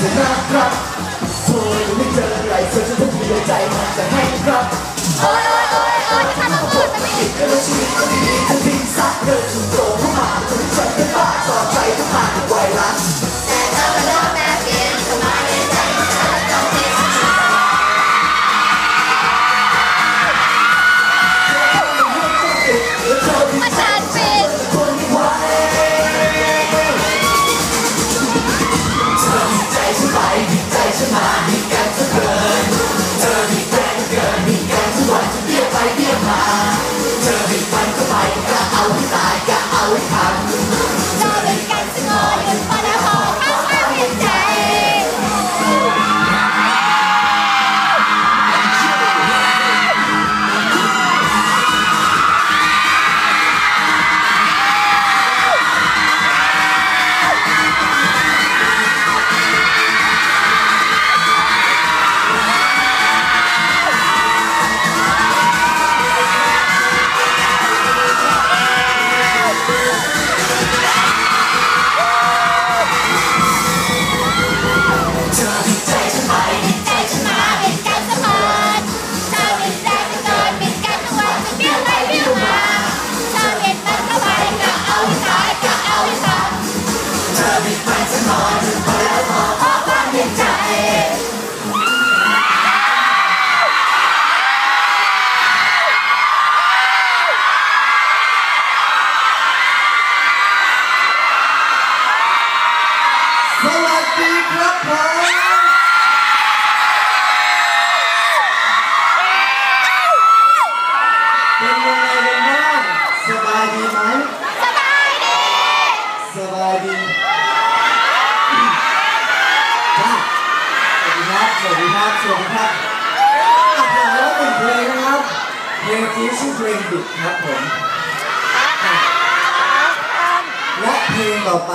จะรักครับสวยไม่เจออะไรเวอจะทุกทีหัวใจมันจะให้ครับโอ้ยโอ้ยโอ้ยโอ๊ยจะทำต้องพูดมันไมก่อีไหมสบายดีสบายดีจ้าสวัสดีครับสวัสดีครับสวัสดีครับอาดหลังแล้หนึ่งเพลงนะครับเพลงที่ชื่อเพลงดิดครับผมและเพลงต่อไป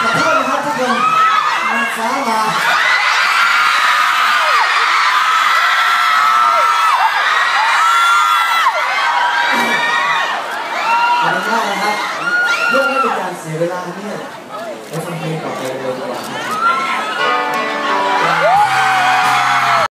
ขอโทษนะครับทุกคนมาช้ามา เวลาเนี่ยไปฟังเพลงต่อไปเลยดีกว่า